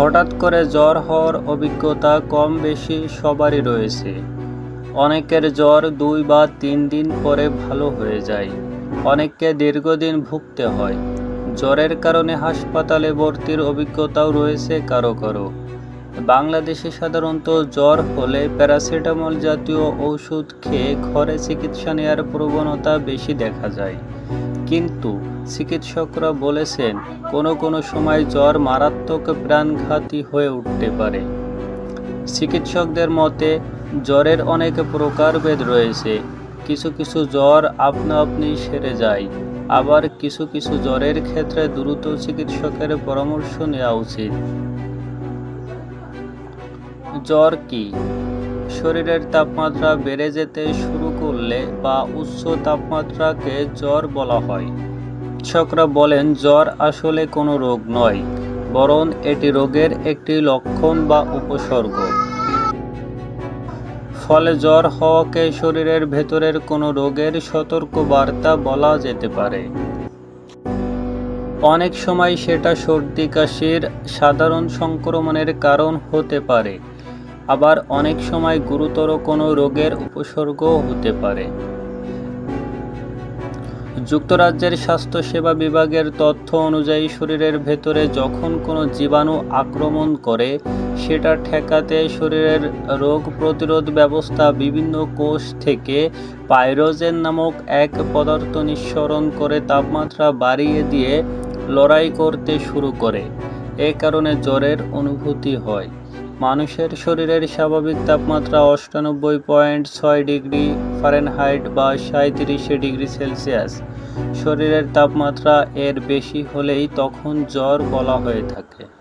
হঠাৎ করে জ্বর হওয়ার অভিজ্ঞতা কম বেশি সবারই রয়েছে। অনেকের জ্বর দুই বা তিন দিন পরে ভালো হয়ে যায়। অনেককে দীর্ঘদিন ভুগতে হয়। জ্বরের কারণে হাসপাতালে ভর্তির অভিজ্ঞতাও রয়েছে কারও কারও। বাংলাদেশে সাধারণত জ্বর হলে প্যারাসিটামল জাতীয় ওষুধ খেয়ে ঘরে চিকিৎসা নেওয়ার প্রবণতা বেশি দেখা যায়। কিন্তু চিকিৎসকরা বলেছেন, কোনো কোনো সময় জ্বর মারাত্মক প্রাণঘাতী হয়ে উঠতে পারে। চিকিৎসকদের মতে, জ্বরের অনেক প্রকারভেদ রয়েছে। কিছু কিছু জ্বর আপনা আপনি সেরে যায়। আবার কিছু কিছু জ্বরের ক্ষেত্রে দ্রুত চিকিৎসকের পরামর্শ নেওয়া উচিত। জ্বর কি? শরীরের তাপমাত্রা বেড়ে যেতে শুরু করলে বা উচ্চ তাপমাত্রাকে জ্বর বলা হয়। চিকিৎসকরা বলেন, জ্বর আসলে কোনো রোগ নয়, বরং এটি রোগের একটি লক্ষণ বা উপসর্গ। ফলে জ্বর হওয়াকে শরীরের ভেতরের কোনো রোগের সতর্ক বার্তা বলা যেতে পারে। অনেক সময় সেটা সর্দি, কাশির সাধারণ সংক্রমণের কারণ হতে পারে। আবার অনেক সময় গুরুতর কোনো রোগের উপসর্গও হতে পারে। যুক্তরাজ্যের স্বাস্থ্যসেবা বিভাগের তথ্য অনুযায়ী শরীরের ভেতরে যখন কোনো জীবাণু আক্রমণ করে, সেটা ঠেকাতে শরীরের রোগ প্রতিরোধ ব্যবস্থা বিভিন্ন কোষ থেকে পাইরোজেন নামক এক পদার্থ নিঃসরণ করে তাপমাত্রা বাড়িয়ে দিয়ে লড়াই করতে শুরু করে। এ কারণে জ্বরের অনুভূতি হয়। মানুষের শরীরের স্বাভাবিক তাপমাত্রা অষ্টানব্বই পয়েন্ট ছয় ডিগ্রি ফারেনহাইট বা সাঁত্রিশে ডিগ্রি সেলসিয়াস। শরীরের তাপমাত্রা এর বেশি হলেই তখন জ্বর বলা হয়ে থাকে।